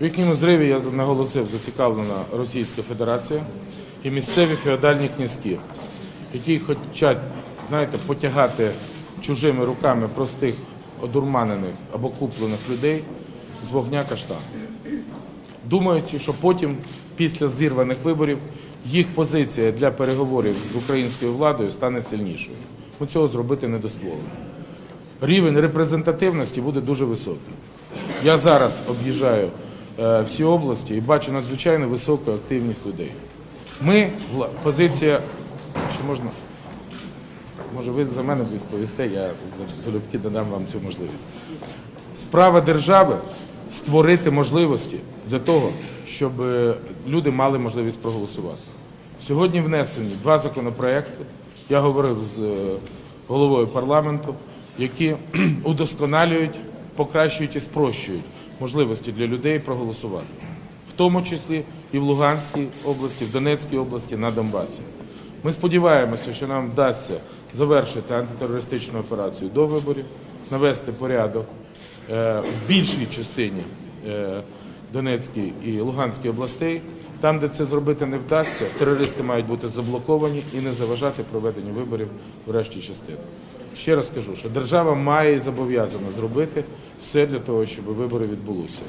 В їхньому зриві я наголосив зацікавлена Російська Федерація і місцеві феодальні князьки, які хочуть, знаєте, потягати чужими руками простих одурманених або куплених людей з вогня каштану. Думаючи, що потім, після зірваних виборів, їх позиція для переговорів з українською владою стане сильнішою. Ми цього зробити не дозволимо. Рівень репрезентативності буде дуже високий. Я зараз об'їжджаю всі області і бачу надзвичайно високу активність людей. Ми, позиція, що можна, може ви за мене відповісте, я залюбки додам вам цю можливість. Справа держави створити можливості для того, щоб е, люди мали можливість проголосувати. Сьогодні внесені два законопроекти. Я говорив з е, головою парламенту, які удосконалюють, покращують і спрощують можливості для людей проголосувати, в тому числі і в Луганській області, в Донецькій області, на Донбасі. Ми сподіваємося, що нам вдасться завершити антитерористичну операцію до виборів, навести порядок е, в більшій частині е, Донецької і Луганської областей. Там, де це зробити не вдасться, терористи мають бути заблоковані і не заважати проведенню виборів в решті частини. Ще раз кажу, що держава має і зобов'язана зробити все для того, щоб вибори відбулися.